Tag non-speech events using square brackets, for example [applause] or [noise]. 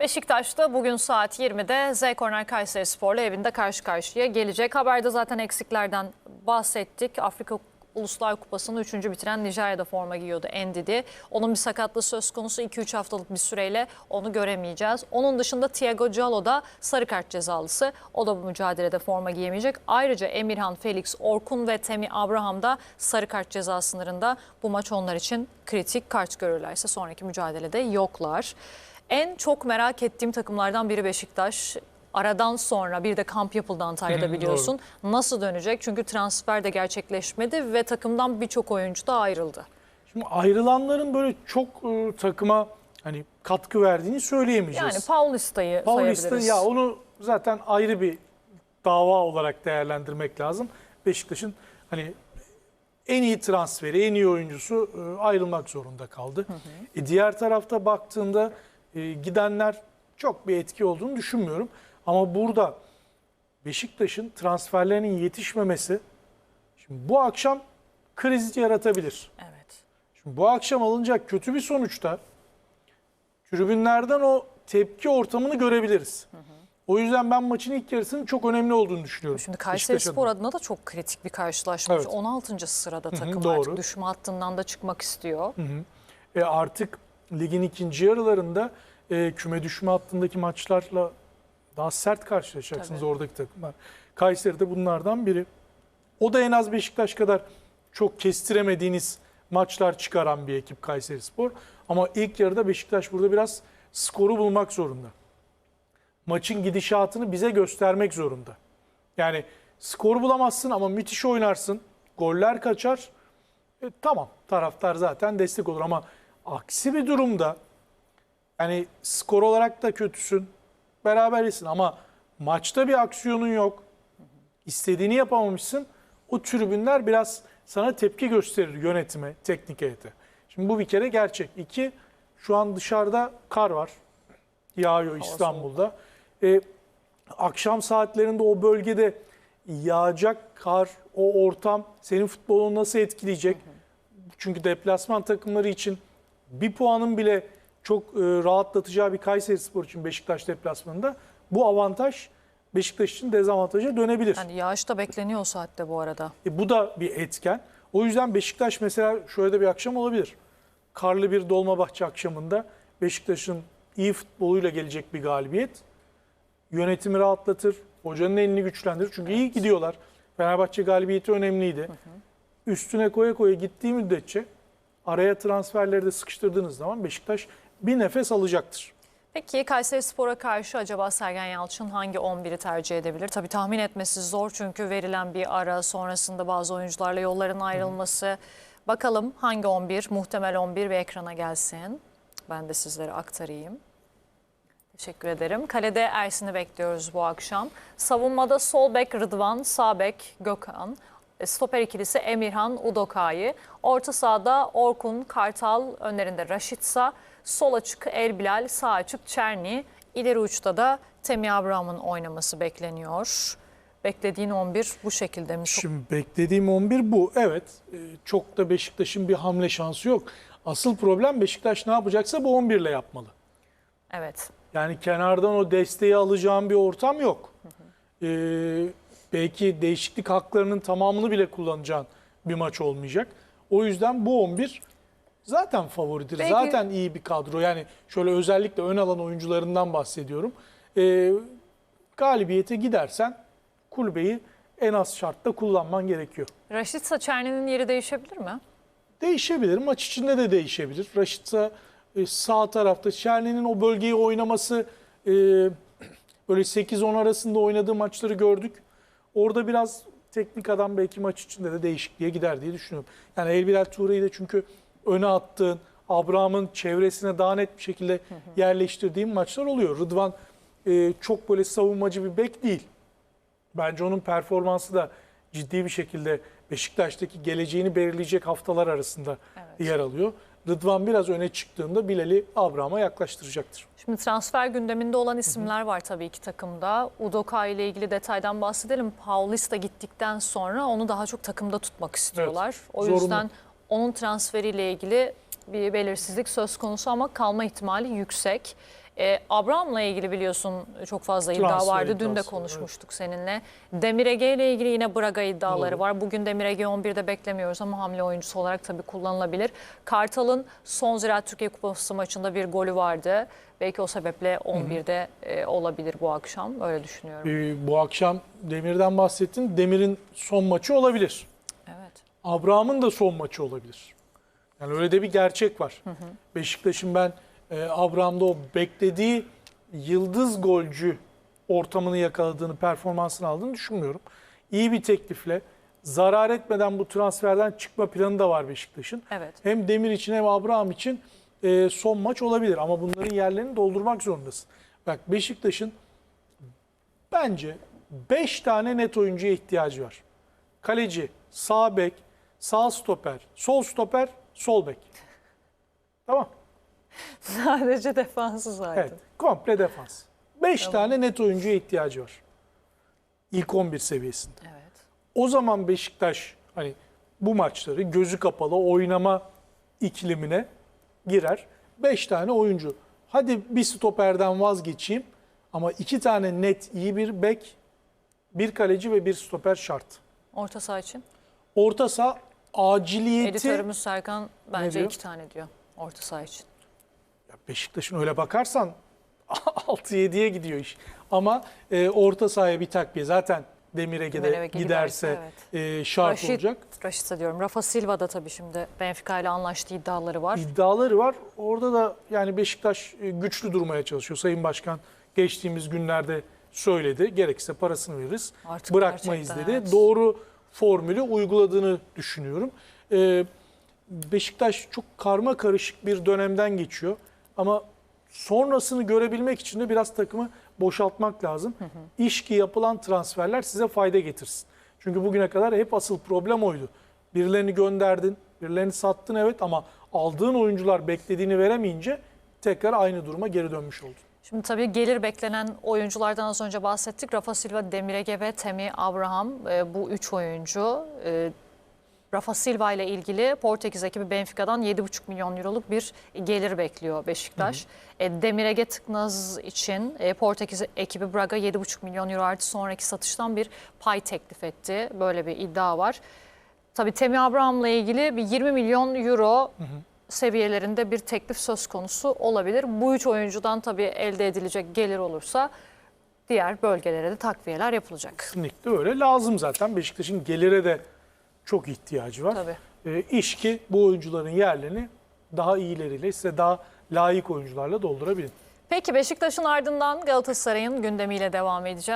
Beşiktaş'ta bugün saat 20'de Z Korner Kayseri Spor'la evinde karşı karşıya gelecek. Haberde zaten eksiklerden bahsettik. Afrika Uluslar Kupası'nı 3. bitiren Nijerya'da forma giyiyordu Endidi. Onun bir sakatlığı söz konusu 2-3 haftalık bir süreyle onu göremeyeceğiz. Onun dışında Thiago Giallo da sarı kart cezalısı. O da bu mücadelede forma giyemeyecek. Ayrıca Emirhan, Felix, Orkun ve Temi Abraham da sarı kart ceza sınırında. Bu maç onlar için kritik kart görürlerse sonraki mücadelede yoklar. En çok merak ettiğim takımlardan biri Beşiktaş. Aradan sonra bir de kamp yapıldı Antalya'da Hı hı, biliyorsun. Nasıl dönecek? Çünkü transfer de gerçekleşmedi ve takımdan birçok oyuncu da ayrıldı. Şimdi ayrılanların böyle çok e, takıma hani katkı verdiğini söyleyemeyeceğiz. Yani Paulista'yı Paulista sayabiliriz. ya onu zaten ayrı bir dava olarak değerlendirmek lazım. Beşiktaş'ın hani en iyi transferi, en iyi oyuncusu e, ayrılmak zorunda kaldı. E, diğer tarafta baktığında e, gidenler çok bir etki olduğunu düşünmüyorum. Ama burada Beşiktaş'ın transferlerinin yetişmemesi şimdi bu akşam kriz yaratabilir. Evet. Şimdi bu akşam alınacak kötü bir sonuçta tribünlerden o tepki ortamını görebiliriz. O yüzden ben maçın ilk yarısının çok önemli olduğunu düşünüyorum. Şimdi Kayseri Spor adına. adına da çok kritik bir karşılaşma. Evet. 16. sırada takım doğru. artık düşme hattından da çıkmak istiyor. E artık ligin ikinci yarılarında e, küme düşme hattındaki maçlarla daha sert karşılaşacaksınız Tabii. oradaki takımlar. Kayseri de bunlardan biri. O da en az Beşiktaş kadar çok kestiremediğiniz maçlar çıkaran bir ekip Kayseri Spor. Ama ilk yarıda Beşiktaş burada biraz skoru bulmak zorunda. Maçın gidişatını bize göstermek zorunda. Yani skoru bulamazsın ama müthiş oynarsın. Goller kaçar. E, tamam taraftar zaten destek olur ama aksi bir durumda yani skor olarak da kötüsün. Berabersin ama maçta bir aksiyonun yok. İstediğini yapamamışsın. O tribünler biraz sana tepki gösterir yönetime, teknik heyete. Şimdi bu bir kere gerçek. İki, şu an dışarıda kar var. Yağıyor İstanbul'da. E, akşam saatlerinde o bölgede yağacak kar, o ortam senin futbolunu nasıl etkileyecek? Çünkü deplasman takımları için bir puanın bile çok e, rahatlatacağı bir Kayseri Spor için Beşiktaş deplasmanında bu avantaj Beşiktaş için dezavantaja dönebilir. Yani yağış da bekleniyor o saatte bu arada. E, bu da bir etken. O yüzden Beşiktaş mesela şöyle de bir akşam olabilir. Karlı bir Dolmabahçe akşamında Beşiktaş'ın iyi futboluyla gelecek bir galibiyet. Yönetimi rahatlatır, hocanın elini güçlendirir. Çünkü iyi gidiyorlar. Fenerbahçe galibiyeti önemliydi. Üstüne koya koya gittiği müddetçe araya transferleri de sıkıştırdığınız zaman Beşiktaş bir nefes alacaktır. Peki Kayseri Spor'a karşı acaba Sergen Yalçın hangi 11'i tercih edebilir? Tabii tahmin etmesi zor çünkü verilen bir ara sonrasında bazı oyuncularla yolların ayrılması. Bakalım hangi 11, muhtemel 11 ve ekrana gelsin. Ben de sizlere aktarayım. Teşekkür ederim. Kalede Ersin'i bekliyoruz bu akşam. Savunmada sol bek Rıdvan, sağ bek Gökhan. E, Stoper ikilisi Emirhan, Udokay'ı. Orta sahada Orkun, Kartal, önlerinde Raşitsa. Sol açık Erbilal, sağ açık Çerni. İleri uçta da Temi Abraham'ın oynaması bekleniyor. Beklediğin 11 bu şekilde mi? Şimdi beklediğim 11 bu. Evet. e, Çok da Beşiktaş'ın bir hamle şansı yok. Asıl problem Beşiktaş ne yapacaksa bu 11 ile yapmalı. Evet. Yani kenardan o desteği alacağım bir ortam yok. Ee, belki değişiklik haklarının tamamını bile kullanacağın bir maç olmayacak. O yüzden bu 11 zaten favoridir. Belki- Zaten iyi bir kadro. Yani şöyle özellikle ön alan oyuncularından bahsediyorum. Ee, galibiyete gidersen kulübeyi en az şartta kullanman gerekiyor. Raşitsa Çerni'nin yeri değişebilir mi? Değişebilir. Maç içinde de değişebilir. Raşitsa e, sağ tarafta. Şerli'nin o bölgeyi oynaması e, böyle 8-10 arasında oynadığı maçları gördük. Orada biraz teknik adam belki maç içinde de değişikliğe gider diye düşünüyorum. Yani Elbilal Tuğra'yı da çünkü öne attığın, Abraham'ın çevresine daha net bir şekilde yerleştirdiğim maçlar oluyor. Rıdvan e, çok böyle savunmacı bir bek değil. Bence onun performansı da ciddi bir şekilde Beşiktaş'taki geleceğini belirleyecek haftalar arasında Evet. yer alıyor. Rıdvan biraz öne çıktığında Bilal'i Abraham'a yaklaştıracaktır. Şimdi transfer gündeminde olan isimler var tabii ki takımda. Udoka ile ilgili detaydan bahsedelim. Paulista gittikten sonra onu daha çok takımda tutmak istiyorlar. o zorunlu. yüzden onun transferiyle ilgili bir belirsizlik söz konusu ama kalma ihtimali yüksek. E, Abraham'la ilgili biliyorsun çok fazla iddia Transfer vardı. Dün de konuşmuştuk seninle. Demir Ege ile ilgili yine Braga iddiaları Doğru. var. Bugün Demir Ege 11'de beklemiyoruz ama hamle oyuncusu olarak tabii kullanılabilir. Kartal'ın son Ziraat Türkiye Kupası maçında bir golü vardı. Belki o sebeple 11'de e, olabilir bu akşam. Öyle düşünüyorum. Ee, bu akşam Demir'den bahsettin. Demir'in son maçı olabilir. Abraham'ın da son maçı olabilir. Yani öyle de bir gerçek var. Beşiktaş'ın ben e, Abraham'da o beklediği yıldız golcü ortamını yakaladığını, performansını aldığını düşünmüyorum. İyi bir teklifle zarar etmeden bu transferden çıkma planı da var Beşiktaş'ın. Evet. Hem Demir için hem Abraham için e, son maç olabilir ama bunların yerlerini doldurmak zorundasın. Bak Beşiktaş'ın bence 5 tane net oyuncuya ihtiyacı var. Kaleci, sağ bek, sağ stoper, sol stoper, sol bek. Tamam. Sadece defansı zaten. Evet. Komple defans. 5 Tamam. tane net oyuncuya ihtiyacı var. İlk 11 seviyesinde. Evet. O zaman Beşiktaş hani bu maçları gözü kapalı oynama iklimine girer. 5 tane oyuncu. Hadi bir stoperden vazgeçeyim ama iki tane net iyi bir bek, bir kaleci ve bir stoper şart. Orta saha için. Orta saha aciliyeti Editörümüz Serkan bence iki tane diyor orta saha için. Ya Beşiktaş'ın öyle bakarsan [laughs] 6-7'ye gidiyor iş. Ama e, orta sahaya bir takviye zaten Demir Ege'de Demir Ege giderse giderse, e, şart Raşit, olacak. Raşit'e diyorum. Rafa Silva da tabii şimdi Benfica ile anlaştığı iddiaları var. iddiaları var. Orada da yani Beşiktaş e, güçlü durmaya çalışıyor. Sayın Başkan geçtiğimiz günlerde söyledi. Gerekirse parasını veririz. Artık Bırakmayız dedi. evet. Doğru formülü uyguladığını düşünüyorum. Ee, Beşiktaş çok karma karışık bir dönemden geçiyor. Ama sonrasını görebilmek için de biraz takımı boşaltmak lazım. İş ki yapılan transferler size fayda getirsin. Çünkü bugüne kadar hep asıl problem oydu. Birilerini gönderdin, birilerini sattın evet ama aldığın oyuncular beklediğini veremeyince tekrar aynı duruma geri dönmüş oldun. Şimdi tabii gelir beklenen oyunculardan az önce bahsettik. Rafa Silva, Demir Ege ve Temi Abraham e, bu üç oyuncu. E, Rafa Silva ile ilgili Portekiz ekibi Benfica'dan 7,5 milyon euroluk bir gelir bekliyor Beşiktaş. E, Demir Ege Tıknaz için e, Portekiz ekibi Braga 7,5 milyon euro artı sonraki satıştan bir pay teklif etti. Böyle bir iddia var. Tabii Temi Abraham'la ilgili bir 20 milyon euro seviyelerinde bir teklif söz konusu olabilir. Bu üç oyuncudan tabii elde edilecek gelir olursa diğer bölgelere de takviyeler yapılacak. Kesinlikle öyle. Lazım zaten. Beşiktaş'ın gelire de çok ihtiyacı var. Tabii. E, iş ki bu oyuncuların yerlerini daha iyileriyle size daha layık oyuncularla doldurabilin. Peki Beşiktaş'ın ardından Galatasaray'ın gündemiyle devam edeceğiz.